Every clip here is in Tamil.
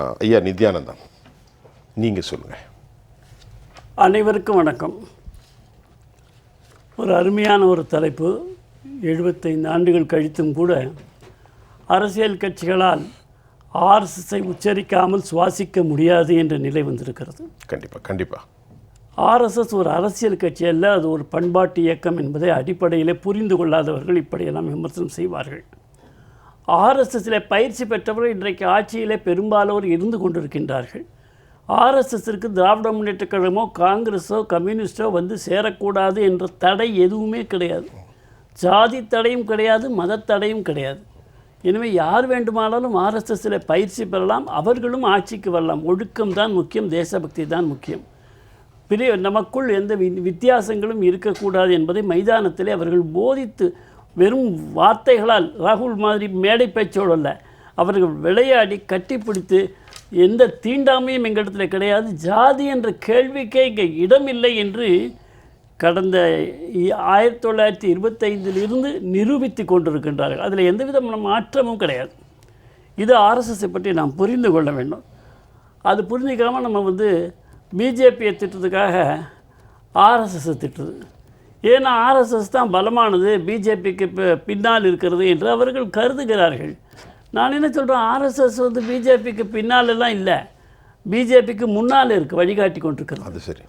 ஐயா நித்யானந்தம். நீங்கள் சொல்லுங்கள் அனைவருக்கும் வணக்கம். ஒரு அருமையான ஒரு தலைப்பு. எழுபத்தைந்து ஆண்டுகள் கழித்தும் கூட அரசியல் கட்சிகளால் ஆர்எஸ்எஸ்ஐ உச்சரிக்காமல் சுவாசிக்க முடியாது என்ற நிலை வந்திருக்கிறது. கண்டிப்பாக கண்டிப்பாக ஆர்எஸ்எஸ் ஒரு அரசியல் கட்சி அல்ல அது ஒரு பண்பாட்டு இயக்கம் என்பதை அடிப்படையிலே புரிந்து கொள்ளாதவர்கள் இப்படியெல்லாம் விமர்சனம் செய்வார்கள். ஆர்எஸ்எஸில் பயிற்சி பெற்றவர்கள் இன்றைக்கு ஆட்சியிலே பெரும்பாலோர் இருந்து கொண்டிருக்கின்றார்கள். ஆர்எஸ்எஸ்ஸிற்கு திராவிட முன்னேற்ற கழகமோ காங்கிரஸோ கம்யூனிஸ்டோ வந்து சேரக்கூடாது என்ற தடை எதுவுமே கிடையாது. ஜாதி தடையும் கிடையாது மதத்தடையும் கிடையாது. எனவே யார் வேண்டுமானாலும் ஆர்எஸ்எஸ்ஸில் பயிற்சி பெறலாம் அவர்களும் ஆட்சிக்கு வரலாம். ஒழுக்கம் தான் முக்கியம் தேசபக்தி தான் முக்கியம். பிரிய நமக்குள் எந்த வித்தியாசங்களும் இருக்கக்கூடாது என்பதை மைதானத்திலே அவர்கள் போதித்து வெறும் வார்த்தைகளால் ராகுல் மாதிரி மேடை பேச்சோடு அல்ல அவர்கள் விளையாடி கட்டிப்பிடித்து எந்த தீண்டாமையும் எங்களிடத்தில் கிடையாது. ஜாதி என்ற கேள்விக்கே இங்கே இடமில்லை என்று கடந்த இ- ஆயிரத்தி தொள்ளாயிரத்தி இருபத்தைந்திலிருந்து நிரூபித்து கொண்டிருக்கின்றார்கள். அதில் எந்த விதமான மாற்றமும் கிடையாது. இது ஆர்எஸ்எஸ்ஸை பற்றி நாம் புரிந்து கொள்ள வேண்டும். அது புரிஞ்சிக்காமல் நம்ம வந்து பிஜேபியை திட்டுறதுக்காக ஆர்எஸ்எஸ்ஸை திட்டுறது. ஏன்னா ஆர்எஸ்எஸ் தான் பலமானது பிஜேபிக்கு பின்னால் இருக்கிறது என்று அவர்கள் கருதுகிறார்கள். நான் என்ன சொல்கிறேன் ஆர்எஸ்எஸ் வந்து பிஜேபிக்கு பின்னால் எல்லாம் இல்லை. பிஜேபிக்கு முன்னால் இருக்குது வழிகாட்டி கொண்டிருக்கிறது. அது சரி.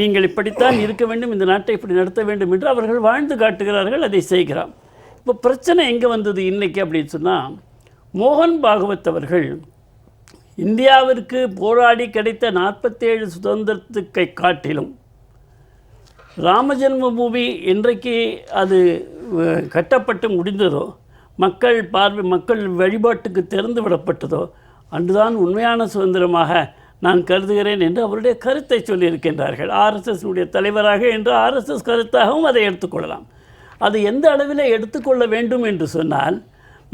நீங்கள் இப்படித்தான் இருக்க வேண்டும் இந்த நாட்டை இப்படி நடத்த வேண்டும் என்று அவர்கள் வாழ்ந்து காட்டுகிறார்கள் அதை செய்கிறார். இப்போ பிரச்சனை எங்கே வந்தது இன்னைக்கு அப்படின்னு சொன்னால் மோகன் பாகவத் அவர்கள் இந்தியாவிற்கு போராடி கிடைத்த நாற்பத்தேழு சுதந்திரத்துக்கை காட்டிலும் ராமஜென்ம பூமி என்றைக்கு அது கட்டப்பட்டு முடிந்ததோ மக்கள் பார்வை மக்கள் வழிபாட்டுக்கு திறந்து விடப்பட்டதோ அன்றுதான் உண்மையான சுதந்திரமாக நான் கருதுகிறேன் என்று அவருடைய கருத்தை சொல்லியிருக்கின்றார்கள். ஆர்எஸ்எஸ்னுடைய தலைவராக என்று ஆர்எஸ்எஸ் கருத்தாகவும் அதை எடுத்துக்கொள்ளலாம் அது எந்த அளவில் எடுத்துக்கொள்ள வேண்டும் என்று சொன்னால்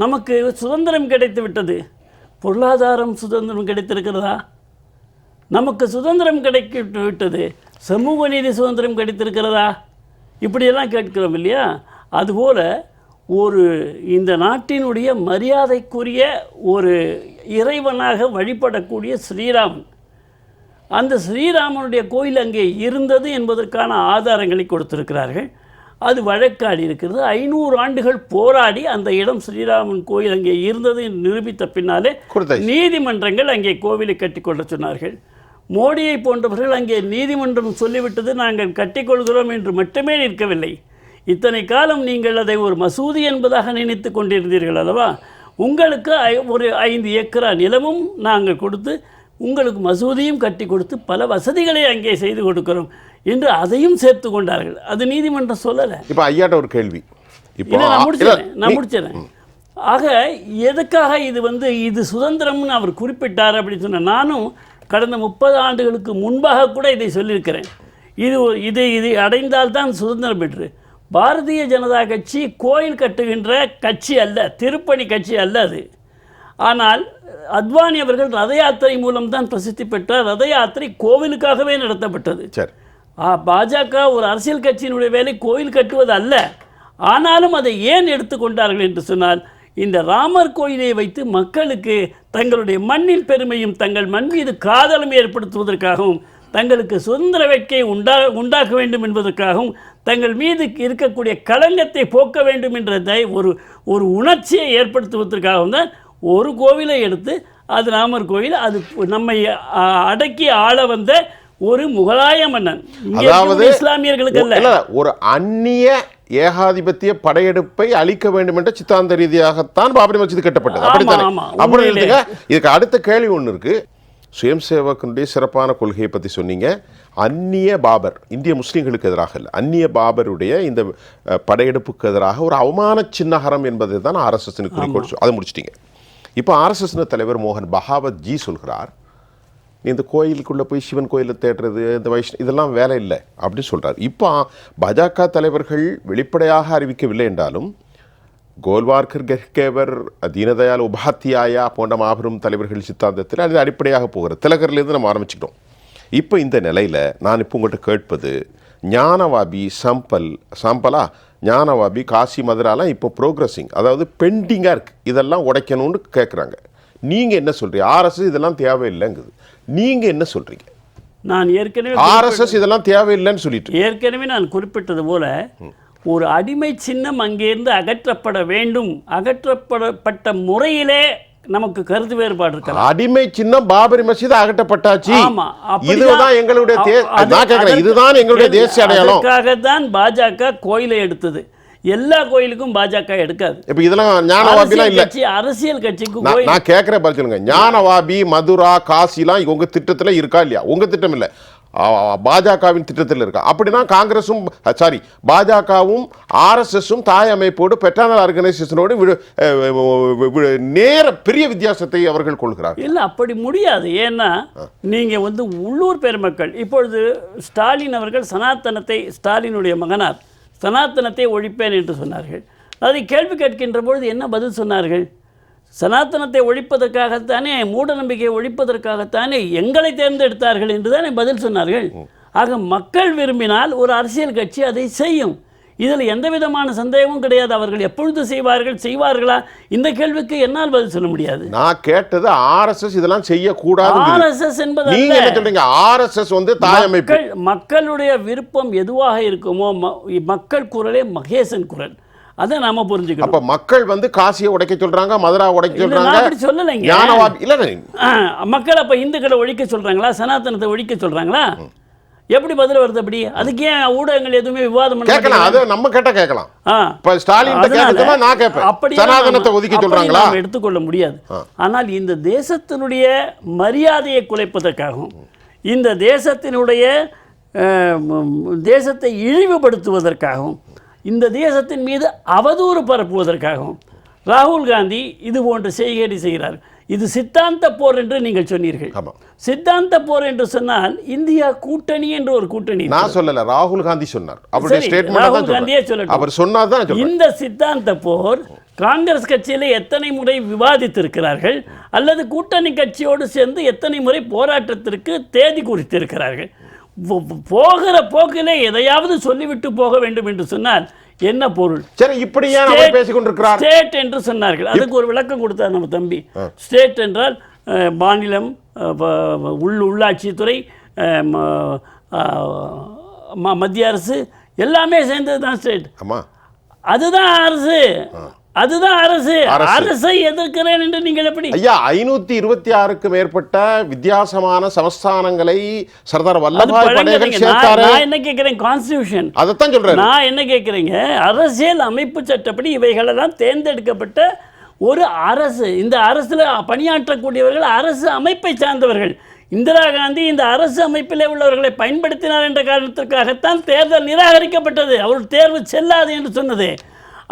நமக்கு சுதந்திரம் கிடைத்து விட்டது பொருளாதாரம் சுதந்திரம் கிடைத்திருக்கிறதா? நமக்கு சுதந்திரம் கிடைக்க விட்டது. சமூக நீதி சுதந்திரம் கிடைத்திருக்கிறதா? இப்படியெல்லாம் கேட்கிறோம் இல்லையா? அதுபோல் ஒரு இந்த நாட்டினுடைய மரியாதைக்குரிய ஒரு இறைவனாக வழிபடக்கூடிய ஸ்ரீராமன். அந்த ஸ்ரீராமனுடைய கோயில் அங்கே இருந்தது என்பதற்கான ஆதாரங்களை கொடுத்திருக்கிறார்கள். அது வழக்காடி இருக்கிறது. ஐநூறு ஆண்டுகள் போராடி அந்த இடம் ஸ்ரீராமன் கோயில் அங்கே இருந்தது என்று நிரூபித்த பின்னாலே நீதிமன்றங்கள் அங்கே கோவிலை கட்டிக்கொள்ள சொன்னார்கள். மோடியை போன்றவர்கள் அங்கே நீதிமன்றம் சொல்லிவிட்டது நாங்கள் கட்டிக்கொள்கிறோம் என்று மட்டுமே நிற்கவில்லை. இத்தனை காலம் நீங்கள் அதை ஒரு மசூதி என்பதாக நினைத்து கொண்டிருந்தீர்கள் அல்லவா? உங்களுக்கு ஒரு ஐந்து ஏக்கரா நிலமும் நாங்கள் கொடுத்து உங்களுக்கு மசூதியும் கட்டி கொடுத்து பல வசதிகளை அங்கே செய்து கொடுக்கிறோம் என்று அதையும் சேர்த்து கொண்டார்கள். அது நீதிமன்றம் சொல்லலை. இப்போ ஐயாட்ட ஒரு கேள்வி. நான் முடிச்சிடறேன் நான் முடிச்சிடறேன் ஆக எதுக்காக இது வந்து இது சுதந்திரம்னு அவர் குறிப்பிட்டார் அப்படின்னு சொன்ன நானும் கடந்த முப்பது ஆண்டுகளுக்கு முன்பாக கூட இதை சொல்லியிருக்கிறேன். இது இது இது அடைந்தால்தான் சுதந்திரம் பெற்று பாரதிய ஜனதா கட்சி கோயில் கட்டுகின்ற கட்சி அல்ல திருப்பணி கட்சி அல்ல அது. ஆனால் அத்வானி அவர்கள் ரத யாத்திரை மூலம்தான் பிரசித்தி பெற்றார் ரத யாத்திரை கோவிலுக்காகவே நடத்தப்பட்டது. சரி. பாஜக ஒரு அரசியல் கட்சியினுடைய வேலை கோயில் கட்டுவது அல்ல ஆனாலும் அதை ஏன் எடுத்துக்கொண்டார்கள் என்று சொன்னால் இந்த ராமர் கோயிலை வைத்து மக்களுக்கு தங்களுடைய மண்ணின் பெருமையும் தங்கள் மண் மீது காதலும் ஏற்படுத்துவதற்காகவும் தங்களுக்கு சுதந்திர வேட்கையை உண்டா உண்டாக்க வேண்டும் என்பதற்காகவும் தங்கள் மீது இருக்கக்கூடிய களங்கத்தை போக்க வேண்டும் என்ற தய- ஒரு ஒரு உணர்ச்சியை ஏற்படுத்துவதற்காகவும் தான் ஒரு கோவிலை எடுத்து அது ராமர் கோவில் அது நம்மை அடக்கி ஆள வந்த ஒரு முகலாய மன்னன். இஸ்லாமியர்களுக்கு அல்ல. ஒரு அந்நிய ஏகாதிபத்திய படையெடுப்பை அழிக்க வேண்டும் என்ற சித்தாந்த ரீதியாகத்தான் பாபரி மஸ்ஜித் கட்டப்பட்டது. அப்படித்தானே? அப்படி இதுக்கு அடுத்த கேள்வி ஒன்று இருக்கு. சுயம் சேவகனுடைய சிறப்பான கொள்கையை பற்றி சொன்னீங்க. அந்நிய பாபர் இந்திய முஸ்லீம்களுக்கு எதிராக இல்லை. அந்நிய பாபருடைய இந்த படையெடுப்புக்கு எதிராக ஒரு அவமான சின்னகரம் என்பதை தான் ஆர்எஸ்எஸ் குறிக்கோள் அதை முடிச்சிட்டீங்க. இப்போ ஆர்எஸ்எஸ் தலைவர் மோகன் பகாவத் ஜி சொல்கிறார் நீ இந்த கோயிலுக்குள்ளே போய் சிவன் கோயிலில் தேடுறது இந்த வைஷ்ண இதெல்லாம் வேலை இல்லை அப்படின்னு சொல்கிறார் இப்போ பாஜக தலைவர்கள் வெளிப்படையாக அறிவிக்கவில்லை என்றாலும் கோல்வார்கர் கெஹ்கேவர் தீனதயாள் உபாத்தியாயா போன்ற மாபெரும் தலைவர்கள் சித்தாந்தத்தில் அது அடிப்படையாக போகிறது திலகர்லேருந்து நம்ம ஆரம்பிச்சுக்கிட்டோம். இப்போ இந்த நிலையில் நான் இப்போ உங்கள்கிட்ட கேட்பது ஞானவாபி சம்பல் சம்பலா ஞானவாபி காசி மதுராலாம் இப்போ ப்ரோக்ரஸிங் அதாவது பெண்டிங்காக இருக்குது இதெல்லாம் உடைக்கணும்னு கேட்குறாங்க நீங்கள் என்ன சொல்கிறீங்க ஆர்எஸ்எஸ் இதெல்லாம் தேவையில்லைங்குது. நீங்க என்ன சொல்றீங்க? நான் ஏற்கனவே ஆர்எஸ்எஸ் இதெல்லாம் தேவையில்லைன்னு சொல்லிட்டு. ஏற்கனவே நான் குறிப்பிட்டது போல ஒரு அடிமை சின்னம் அங்கேருந்து அகற்றப்பட வேண்டும். அகற்றப்படப்பட்ட முறையிலே நமக்கு கருத்து வேறுபாடு இருக்கலாம். அடிமை சின்னம் பாபரி மசீத் அகற்றப்பட்டாச்சு. இதுதான் எங்களுடைய இதுதான் எங்களுடைய தேசிய அடையாளம். அதற்காகத்தான் பாஜக கோயிலை எடுத்தது. எல்லா கோயிலுக்கும் பாஜக எடுக்காது. இப்ப இதெல்லாம் ஞானவாபிலாம் இல்ல. கட்சி அரசியல் கட்சிக்கு நான் கேட்கிறேன் பதில் சொல்லுங்க. ஞானவாபி மதுரா காசிலாம் உங்க திட்டத்துல இருக்கா இல்லையா? உங்க திட்டம் இல்ல. பாஜகவின் திட்டத்தில் இருக்கா? அப்படின்னா காங்கிரஸும் சாரி பாஜகவும் ஆர்எஸ்எஸும் தாய் அமைப்போடு பெட்டானல் ஆர்கனைசேஷனோடு நேர பெரிய வித்தியாசத்தை அவர்கள் கொள்கிறார்கள். இல்லை அப்படி முடியாது. ஏன்னா நீங்கள் வந்து உள்ளூர் பெருமக்கள் இப்பொழுது ஸ்டாலின் அவர்கள் சனாதனத்தை ஸ்டாலினுடைய மகனார். சனாதனத்தை ஒழிப்பேன் என்று சொன்னார்கள். அதை கேள்வி கேட்கின்ற பொழுது என்ன பதில் சொன்னார்கள்? சனாதனத்தை ஒழிப்பதற்காகத்தானே மூட நம்பிக்கையை ஒழிப்பதற்காகத்தானே எங்களை தேர்ந்தெடுத்தார்கள் என்று தானே பதில் சொன்னார்கள்? ஆக மக்கள் விரும்பினால் ஒரு அரசியல் கட்சி அதை செய்யும். இதில் எந்த விதமான சந்தேகமும் கிடையாது. அவர்கள் எப்பொழுது செய்வார்கள் செய்வார்களா? இந்த கேள்விக்கு என்னால் பதில் சொல்ல முடியாது. நான் கேட்டது ஆர்எஸ்எஸ் இதெல்லாம் செய்யக்கூடாது ஆர்எஸ்எஸ் என்பது நீங்க. என்ன சொல்றீங்க? ஆர்எஸ்எஸ் வந்து தாய் அமைப்பு மக்கள் மக்களுடைய விருப்பம் எதுவாக இருக்குமோ மக்கள் குரலே மகேசன் குரல். அதை நாம புரிஞ்சுக்கணும். அப்ப மக்கள் வந்து காசியை உடைக்க சொல்றாங்க மதுரா உடைக்க சொல்றாங்க. அப்படி சொல்லலைங்க. இல்ல மக்கள் அப்ப இந்துக்களை ஒழிக்க சொல்றாங்களா? சனாதனத்தை ஒழிக்க சொல்றாங்களா? எப்படி பதில் வருது அப்படி? அதுக்கு ஏன் ஊடகங்கள் எதுவுமே விவாதம் கேட்கலாம்? அது நம்ம கேட்ட கேட்கலாம். இப்ப ஸ்டாலின் நான் கேட்பேன். அப்படியெல்லாம் சனாதனத்தை ஒதுக்கி அப்படி சொல்றாங்களா? எடுத்துக்கொள்ள முடியாது. ஆனால் இந்த தேசத்தினுடைய மரியாதையை குலைப்பதற்காகவும் இந்த தேசத்தினுடைய தேசத்தை இழிவுபடுத்துவதற்காகவும் இந்த தேசத்தின் மீது அவதூறு பரப்புவதற்காகவும் ராகுல் காந்தி இது போன்ற செய்கையை செய்கிறார். இது சித்தாந்த போர் என்று நீங்கள் சொன்னீர்கள். சித்தாந்த போர் என்று சொன்னால் இந்தியா கூட்டணி என்று ஒரு கூட்டணி. நான் சொல்லல ராகுல் காந்தி சொன்னார். அவருடைய ஸ்டேட்மெண்ட் காந்தியே சொல்லட்டும். அவர் சொல்றேன். இந்த சித்தாந்த போர் காங்கிரஸ் கட்சியில் எத்தனை முறை விவாதித்திருக்கிறார்கள் அல்லது கூட்டணி கட்சியோடு சேர்ந்து எத்தனை முறை போராட்டத்திற்கு தேதி குறித்திருக்கிறார்கள்? போகிற போக்கிலே எதையாவது சொல்லிவிட்டு போக வேண்டும் என்று சொன்னால் என்ன பொருள்? சரி இப்படி ஏன் அவர் State- பேசிக் கொண்டிருக்கிறார். ஸ்டேட் என்று சொன்னார்கள். அதுக்கு ஒரு விளக்கம் கொடுத்தார் நம்ம தம்பி. ஸ்டேட் என்றால் மாநிலம் உள் உள்ளாட்சித்துறை மத்திய அரசு எல்லாமே சேர்ந்தது தான் ஸ்டேட். அதுதான் அரசு. அதுதான் அரசு. அரசு. எதிர்க்கிறேன் என்று நீங்கள் எப்படி? ஐயா ஐநூத்தி இருபத்தி ஆறுக்கு மேற்பட்ட வித்தியாசமான சமஸ்தானங்களை சர்தார் வல்லபாய் படேகர் சேர்த்தாரு. நான் என்ன கேட்கிறேன்? கான்ஸ்டியூஷன் அதைத்தான் சொல்றாரு. நான் என்ன கேட்குறேங்க? அரசியல் அமைப்பு சட்டப்படி இவைகளெல்லாம் தேர்ந்தெடுக்கப்பட்ட ஒரு அரசு இந்த அரசில் பணியாற்றக்கூடியவர்கள் அரசு அமைப்பை சார்ந்தவர்கள். இந்திரா காந்தி இந்த அரசு அமைப்பிலே உள்ளவர்களை பயன்படுத்தினார் என்ற காரணத்திற்காகத்தான் தேர்தல் நிராகரிக்கப்பட்டது. அவள் தேர்வு செல்லாது என்று சொன்னது.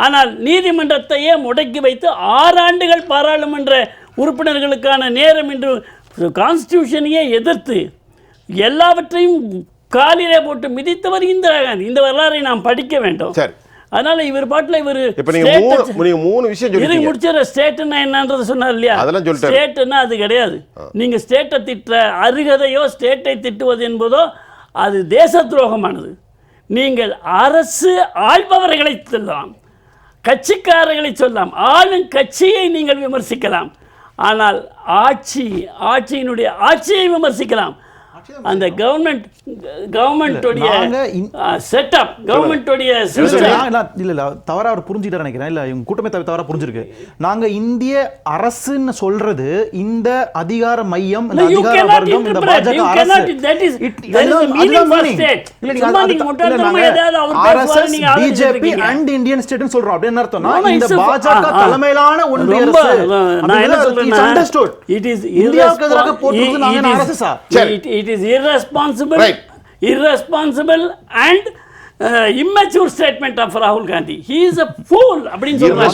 ஆனால் நீதிமன்றத்தையே முடக்கி வைத்து ஆறு ஆண்டுகள் பாராளுமன்ற உறுப்பினர்களுக்கான நேரம் என்று கான்ஸ்டியூஷனையே எதிர்த்து எல்லாவற்றையும் காலிலே போட்டு மிதித்தவர் இந்திரா காந்தி. இந்த வரலாறை நாம் படிக்க வேண்டும். சரி. அதனால இவர் பாட்டில் இவர் இப்ப நீங்க மூணு நீங்க மூணு விஷயம் இதை சொல்லிட்டீங்க முடிச்சிட ஸ்டேட்னா என்னன்றது சொன்னார் இல்லையா? அதெல்லாம் சொல்லிட்டாரு. ஸ்டேட்னா அது கிடையாது. நீங்க ஸ்டேட்டை திட்டுற அருகதையோ ஸ்டேட்டை திட்டுவது என்பதோ அது தேச துரோகமானது. நீங்கள் அரசு ஆள்பவர்களை சொல்லலாம். கட்சிக்காரர்களை சொல்லலாம். ஆளும் கட்சியை நீங்கள் விமர்சிக்கலாம். ஆனால் ஆட்சி ஆட்சியினுடைய ஆட்சியை விமர்சிக்கலாம். அந்த கவர்மெண்ட் கவர்மெண்ட்டுடைய செட்டப் கவர்மெண்ட்டுடைய இல்ல, இல்ல இல்ல இல்ல தவறா அவர் புரிஞ்சுக்கிட்டாரு நினைக்கிறேன் இல்ல இவங்க கூட்டமே தவிர தவறா புரிஞ்சிருக்கு நாங்க இந்திய அரசுன்னு சொல்றது இந்த அதிகார மையம் இந்த அதிகார வர்க்கம் இந்த. பாஜக அரசு இருக்கீங்க. and Indian state-ன்னு சொல்றோம் அப்படி என்ன அர்த்தம்னா இந்த பாஜக. தலைமையிலான ஒன்றிய அரசு நான் என்ன understood. it is இந்தியாவுக்கு எதிராக போட்டுக்கிறது நாங்க -ஆ? சரி. it Right. irresponsible and uh, immature statement of Rahul Gandhi. He is a fool அப்படின்னு சொல்றாங்க.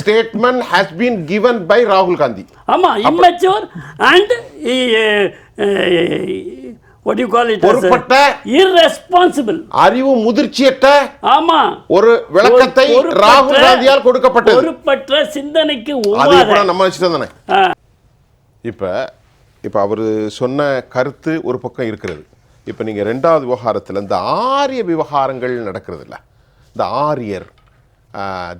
Statement has been given by ராகுல் காந்தி ஆமா immature and what you call it as a- பொறுப்பட்ட irresponsible அறிவு முதிர்ச்சியற்ற ஆமா ஒரு விளக்கத்தை ராகுல் காந்தியால் கொடுக்கப்பட்டது பொறுப்பற்ற சிந்தனைக்கு கூட நம்ம வச்சுட்டு தானே. இப்ப இப்ப அவர் சொன்ன கருத்து ஒரு பக்கம் இருக்கிறது. இப்ப நீங்க ரெண்டாவது விவகாரத்துல இந்த ஆரிய விவகாரங்கள் நடக்கிறது இல்ல இந்த ஆரியர்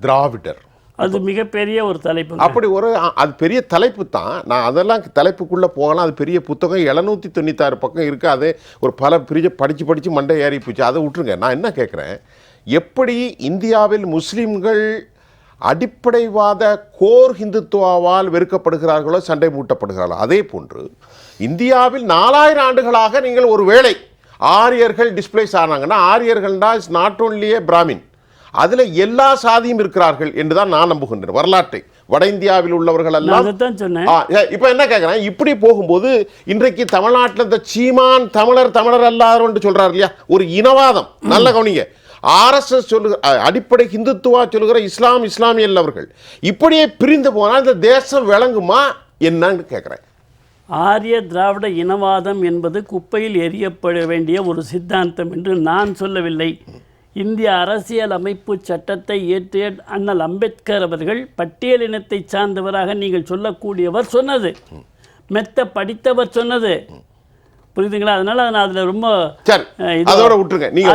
திராவிடர். அது மிகப்பெரிய ஒரு தலைப்பு அப்படி ஒரு அது பெரிய தலைப்பு தான். நான் அதெல்லாம் தலைப்புக்குள்ளே போகலாம். அது பெரிய புத்தகம். எழுநூற்றி தொண்ணூத்தாறு பக்கம் இருக்குது அது ஒரு பல பிரிஞ்ச படித்து படித்து மண்டை ஏறி போச்சு. அதை விட்டுருங்க. நான் என்ன கேட்குறேன் எப்படி இந்தியாவில் முஸ்லீம்கள் அடிப்படைவாத கோர் ஹிந்துத்துவாவால் வெறுக்கப்படுகிறார்களோ சண்டை மூட்டப்படுகிறார்களோ அதே போன்று இந்தியாவில் நாலாயிரம் ஆண்டுகளாக நீங்கள் ஒரு வேளை ஆரியர்கள் டிஸ்பிளேஸ் ஆனாங்கன்னா ஆரியர்கள்னா இஸ் நாட் ஓன்லியே பிராமின் அதில் எல்லா சாதியும் இருக்கிறார்கள் என்று தான் நான் நம்புகின்றேன். வரலாற்றை. வட இந்தியாவில் உள்ளவர்கள் எல்லாம் ஏ, இப்ப என்ன கேட்குறேன் இப்படி போகும்போது இன்றைக்கு தமிழ்நாட்டில் இந்த சீமான் தமிழர் தமிழர் அல்லாதவன் சொல்றாரு இல்லையா? ஒரு இனவாதம். நல்ல கவனிங்க. ஆர்எஸ்எஸ் சொல்லுகிற அடிப்படை ஹிந்துத்துவா சொல்லுகிற இஸ்லாம் இஸ்லாமிய அல்லவர்கள் இப்படியே பிரிந்து போனால் இந்த தேசம் விளங்குமா என்னன்னு கேட்குறேன் ஆரிய திராவிட இனவாதம் என்பது குப்பையில் எரியப்பட வேண்டிய ஒரு சித்தாந்தம் என்று நான் சொல்லவில்லை. இந்திய அரசியல் அமைப்பு சட்டத்தை இயற்றிய அண்ணல் அம்பேத்கர் அவர்கள் பட்டியல் இனத்தை சார்ந்தவராக நீங்கள் சொல்லக்கூடியவர் சொன்னது. மெத்த படித்தவர் சொன்னது. புரியுதுங்களா? அதனால நான் அதுல ரொம்ப அதோட விட்டுருங்க. நீங்க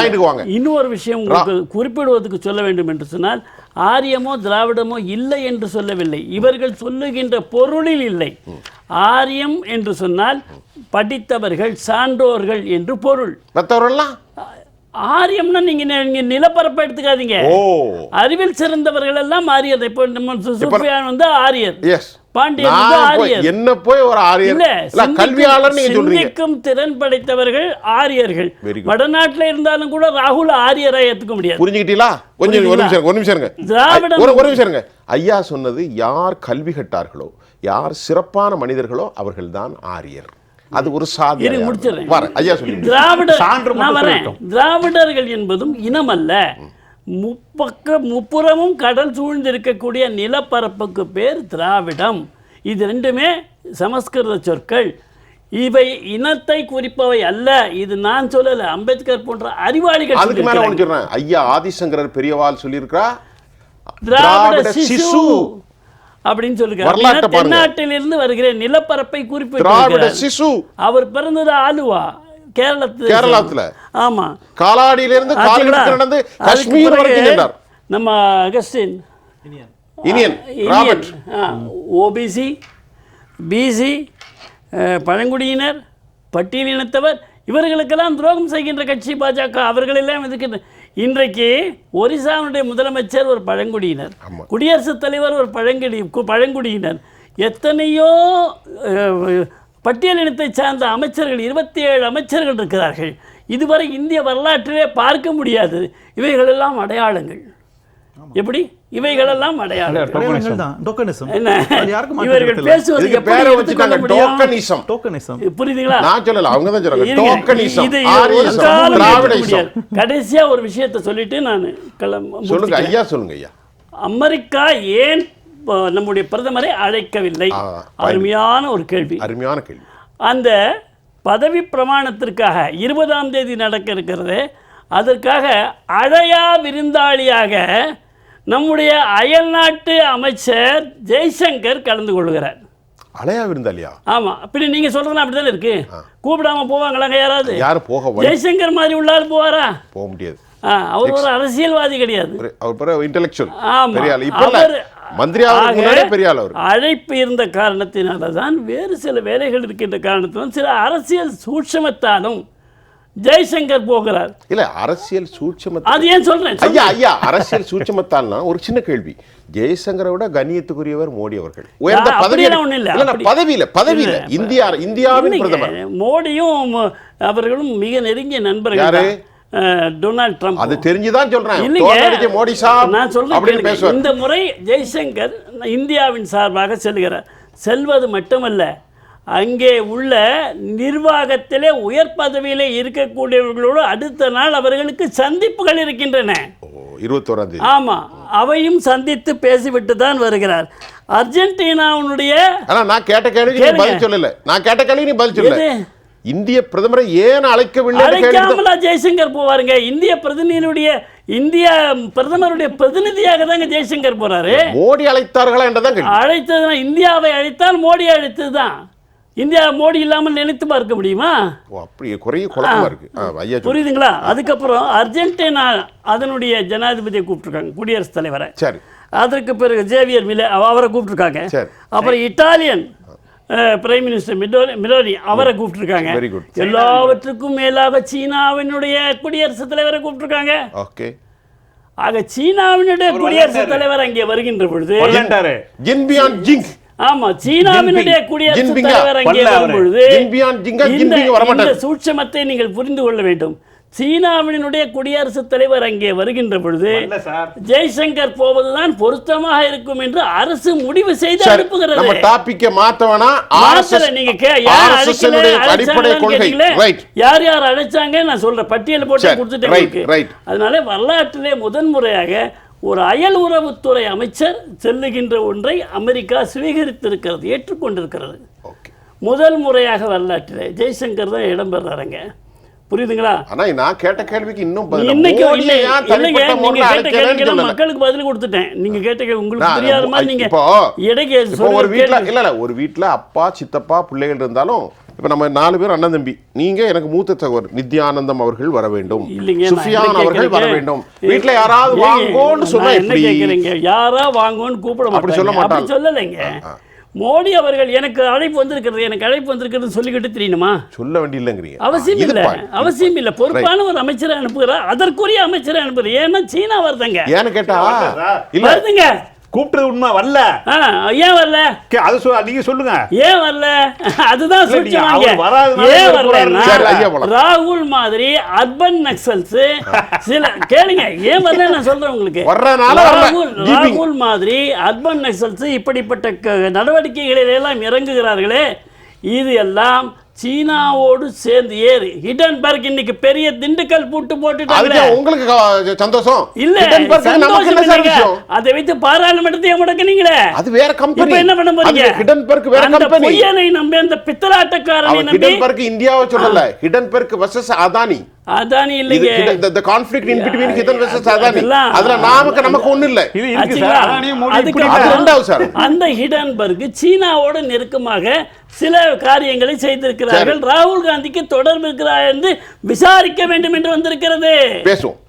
அது வாங்க இன்னொரு விஷயம் உங்களுக்கு குறிப்பிடுவதற்கு சொல்ல வேண்டும் என்று சொன்னால் ஆரியமோ திராவிடமோ இல்லை என்று சொல்லவில்லை. இவர்கள் சொல்லுகின்ற பொருளில் இல்லை. ஆரியம் என்று சொன்னால் படித்தவர்கள் சான்றோர்கள் என்று பொருள். மற்றவரெல்லாம் ஆரியம்னா நீங்க நீங்க நிலப்பரப்பை எடுத்துக்காதீங்க. அறிவில் சிறந்தவர்கள் எல்லாம் ஆரியர். இப்போ நம்ம சுஃபியான் வந்து ஆரியர். பாண்டியன் வந்து ஆரியர். என்ன போய் ஒரு ஆரியர்? இல்ல கல்வியாளர் நீங்க சொல்றீங்க. சிந்திக்கும் திறன் படைத்தவர்கள் ஆரியர்கள். வடநாட்டுல இருந்தாலும் கூட ராகுல் ஆரியரை ஏத்துக்க முடியாது. புரிஞ்சுக்கிட்டீங்களா? கொஞ்சம் ஒரு நிமிஷம் ஒரு நிமிஷம் இருங்க. ஒரு ஒரு நிமிஷம் இருங்க. ஐயா சொன்னது யார் கல்வி கட்டார்களோ யார் சிறப்பான மனிதர்களோ அவர்கள்தான் ஆரியர். அது ஒரு சாதி இருங்க, முடிச்சிடுறேன். ஐயா சொல்லி திராவிடர் சான்று. திராவிடர்கள் என்பதும் இனம் அல்ல முப்பக்க முப்புறமும் கடல் சூழ்ந்திருக்கக்கூடிய நிலப்பரப்புக்கு பேர் திராவிடம். இது ரெண்டுமே சமஸ்கிருத சொற்கள். இவை இனத்தை குறிப்பவை அல்ல. இது நான் சொல்லல. அம்பேத்கர் போன்ற அறிவாளிகள் அதுக்கு மேல ஐயா ஆதிசங்கரர் பெரியவாள் சொல்லியிருக்கிறா திராவிட சிசு. அப்படின்னு பாருங்க. தென்னாட்டிலிருந்து வருகிற நிலப்பரப்பை குறிப்பிட்டு சிசு. அவர் பிறந்தது ஆலுவா கேரளத்து கேரளத்துல. ஆமா. காலாடியிலிருந்து நடந்து காஷ்மீர் வரைக்கும் சென்றார் நம்ம Augustine. Iniyan. Robert. OBC BC பழங்குடியினர் பட்டியலினத்தவர் இவர்களுக்கெல்லாம் துரோகம் செய்கின்ற கட்சி பாஜக அவர்களெல்லாம் இருக்கின்ற இன்றைக்கு ஒரிசாவுடைய முதலமைச்சர் ஒரு பழங்குடியினர். குடியரசுத் தலைவர் ஒரு பழங்குடி கு- பழங்குடியினர். எத்தனையோ பட்டியலினத்தை சார்ந்த அமைச்சர்கள் இருபத்தி ஏழு அமைச்சர்கள் இருக்கிறார்கள். இதுவரை இந்திய வரலாற்றிலே பார்க்க முடியாது. இவைகளெல்லாம் அடையாளங்கள். எப்படி? இவைகளெல்லாம் இவர்கள். பேசுவது புரியுதுங்களா? திராவிடசம் முடியாது. கடைசியா ஒரு விஷயத்தை சொல்லிட்டு நான் சொல்லுங்க. ஐயா சொல்லுங்க ஐயா. அமெரிக்கா ஏன் நம்முடைய பிரதமரை அழைக்கவில்லை? அருமையான ஒரு கேள்வி. அருமையான கேள்வி. அந்த பதவி பிரமாணத்திற்காக இருபதாம் தேதி நடக்க இருக்கிறது. அதற்காக அழையா விருந்தாளியாக நம்முடைய அயல்நாட்டு அமைச்சர் ஜெய்சங்கர் கலந்து கொள்கிறார் அலையா விருந்தாளியா ஆமா. பின்ன நீங்க சொல்றதுலாம் அப்படிதானே இருக்கு? கூப்பிடாம போவாங்களாங்க யாராவது? யாரும் போக ஜெய்சங்கர் மாதிரி உள்ளார் போவாரா? போக முடியாது. அவர் ஒரு அரசியல்வாதி கிடையாது. அவர் இன்டெலெக்சுவல் ஆமா. பெரிய ஆள். இப்ப இல்ல. அவர் அழைப்பு இருந்த காரணத்தினால தான் வேறு சில வேலைகள் இருக்கின்ற காரணத்தினாலும் சில அரசியல் சூட்சமத்தாலும் ஜெய்சங்கர் போகிறார். இல்ல அரசியல் சூட்சம அது ஏன் சொல்றேன்? ஐயா ஐயா அரசியல் சூட்சமத்தால்னா ஒரு சின்ன கேள்வி. ஜெயசங்கரை விட கண்ணியத்துக்குரியவர் மோடி அவர்கள். உயர்ந்த யா, பதவி அப்படியெல்லாம் ஒண்ணும் இல்ல. இல்ல, இல்ல, அப்படி- பதவியில பதவியில. இந்தியா இந்தியாவின் பிரதமர். மோடியும் அவர்களும் மிக நெருங்கிய நண்பர்கள் டொனால்ட் ட்ரம்ப். அது தெரிஞ்சுதான் சொல்றேன். இல்லைங்க. மோடி சாப் நான் சொல்றேன் இந்த முறை ஜெய்சங்கர் இந்தியாவின் சார்பாக செல்கிறார். செல்வது மட்டுமல்ல அங்கே உள்ள நிர்வாகத்திலே உயர் பதவியிலே இருக்கக்கூடியவர்களோடு அடுத்த நாள் அவர்களுக்கு சந்திப்புகள் இருக்கின்றன. இருபத்தோராம் தேதி. ஆமா அவையும் சந்தித்து பேசிவிட்டு தான் வருகிறார். அர்ஜென்டினாவுடைய ஆனா நான் கேட்ட கேளுங்க. பதில் சொல்லல. நான் கேட்ட கேள்வி நீ பதில் சொல்லல? இந்திய பிரதமரை ஏன் அழைக்கவில்லை கேள்வி அழைக்காமலா ஜெய்சங்கர் போவாருங்க. இந்திய பிரதிநிதியுடைய இந்திய பிரதமருடைய பிரதிநிதியாக தாங்க ஜெய்சங்கர் போறாரு. மோடி அழைத்தார்களா என்றதான் கேள்வி. அழைத்ததுனா இந்தியாவை அழைத்தால் மோடி அழைத்தது தான் இந்தியா மோடி இல்லாமல் நினைத்து பார்க்க முடியுமா? அப்படி குறைய குழப்பமா இருக்கு. புரியுதுங்களா? அதுக்கப்புறம் அர்ஜென்டினா அதனுடைய ஜனாதிபதியை கூப்பிட்டுருக்காங்க குடியரசுத் தலைவரை. சரி. அதற்கு பிறகு ஜேவியர் மிலே அவ- அவரை கூப்பிட்டுருக்காங்க. சரி. அப்புறம் இட்டாலியன் பிரைம் மினிஸ்டர் மிடோனி மிலோனி அவரை கூப்பிட்டுருக்காங்க. Very good. எல்லாவற்றுக்கும் மேலாக சீனாவினுடைய குடியரசுத் தலைவரை கூப்பிட்டுருக்காங்க. ஓகே. ஆக சீனாவினுடைய குடியரசுத் தலைவர் அங்கே வருகின்ற பொழுது ஆமா சீனாவினுடைய. குடியரசுத் ஜின்பிங்கா? தலைவர் அங்கே கொல்ல வரும் அவரு. பொழுது ஜின்பியான் ஜிங்கா? இந்த- சூட்சமத்தை நீங்கள் புரிந்து கொள்ள வேண்டும் சீனாவினுடைய குடியரசுத் தலைவர் அங்கே வருகின்ற பொழுது ஜெய்சங்கர் போவதுதான் பொருத்தமாக இருக்கும் என்று அரசு முடிவு செய்து அனுப்புகிறது நம்ம டாபிக்க மாத்தவனா நீங்க கே- யார் அடிப்படை கொள்கை யார் யார் அழைச்சாங்க நான் சொல்றேன் பட்டியல் போட்டு கொடுத்துட்டேன். அதனால வரலாற்றிலே முதன்முறையாக ஒரு அயல் உறவுத்துறை அமைச்சர் செல்லுகின்ற ஒன்றை அமெரிக்கா சுவீகரித்திருக்கிறது ஏற்றுக்கொண்டிருக்கிறது. முதல் முறையாக வரலாற்றிலே ஜெய்சங்கர் தான் இடம்பெறாருங்க. புரியுதுங்களா? ஆனா நான் கேட்ட கேள்விக்கு இன்னும் இன்னைக்கு இல்லைங்க நீங்க கேட்ட கேள்விக்கு. மக்களுக்கு பதில் கொடுத்துட்டேன். நீங்க கேட்ட கேள்வி உங்களுக்கு தெரியாத மாதிரி நீங்க இடைக்கு ஒரு கேள்வி- இல்ல இல்ல ஒரு வீட்ல அப்பா சித்தப்பா பிள்ளைகள் இருந்தாலும் இப்ப நம்ம நாலு பேர் அண்ணன் தம்பி. நீங்க எனக்கு மூத்த சகோதரர் நித்யானந்தம் அவர்கள் வர வேண்டும். சுஃபியான் அவர்கள் வர? வேண்டும். வீட்ல யாராவது வாங்கோன்னு சொன்னா எப்படி? கேட்கிறீங்க? யாரா வாங்குவோன்னு கூப்பிட அப்படி சொல்ல மாட்டாங்க. சொல்லலைங்க. மோடி அவர்கள் எனக்கு அழைப்பு வந்திருக்கிறது எனக்கு அழைப்பு வந்திருக்கிறது சொல்லிக்கிட்டு தெரியணுமா சொல்ல வேண்டியில்லைங்கிறீங்க. அவசியம் இல்ல. அவசியம் இல்ல. பொறுப்பான ஒரு அமைச்சரை அனுப்புகிறார். அதற்குரிய அமைச்சரை அனுப்புகிறார். ஏன்னா சீனா வருதுங்க. ஏன்னு கேட்டா. இல்ல. வருதுங்க. கூப்பிட்டது உண்மை வரல. ஏன் வரல? கே, அது நீங்க சொல்லுங்க. ஏன் வரல? அதுதான் ஏன் போலாம். ராகுல் மாதிரி அர்பன் நக்சல்ஸ் சில கேளுங்க ஏன் வரல நான் சொல்றேன் உங்களுக்கு? வரல. ராகுல். ராகுல் மாதிரி அர்பன் நக்சல்ஸ் இப்படிப்பட்ட நடவடிக்கைகளில் எல்லாம் இறங்குகிறார்களே இது எல்லாம் சீனாவோடு சேர்ந்து ஏறி ஹிடன்பர்க் இன்னைக்கு பெரிய திண்டுக்கல் பூட்டு போட்டுட்டாங்க. உங்களுக்கு சந்தோஷம்? இல்ல சந்தோஷம் என்ன சார் இல்லைங்க. விஷயம்? அதை வைத்து பாராளுமன்றத்தையே முடக்குனீங்களே அது வேற கம்பெனி இப்ப என்ன பண்ண போறீங்க? ஹிடன்பர்க் வேற அந்த கம்பெனி பொய்யனை நம்பி அந்த பித்தலாட்டக்காரனை நம்பி ஹிடன்பர்க் இந்தியாவை சொல்லல. Hindenburg versus Adani. அதானி இல்லைங்க. the conflict in between ஹிடன் வர்சஸ் அதானி. அதுல நாமக்கு நமக்கு ஒண்ணு இல்ல. இது இருக்கு? சார். அதானியும் மோடி ரெண்டாவது சார். அந்த ஹிடன்பர்க் சீனாவோட நெருக்கமாக சில காரியங்களை செய்திருக்கிறார்கள். ராகுல் காந்திக்கு தொடர்பு இருக்கிறார் என்று விசாரிக்க வேண்டும் என்று வந்திருக்கிறது. பேசுவோம்.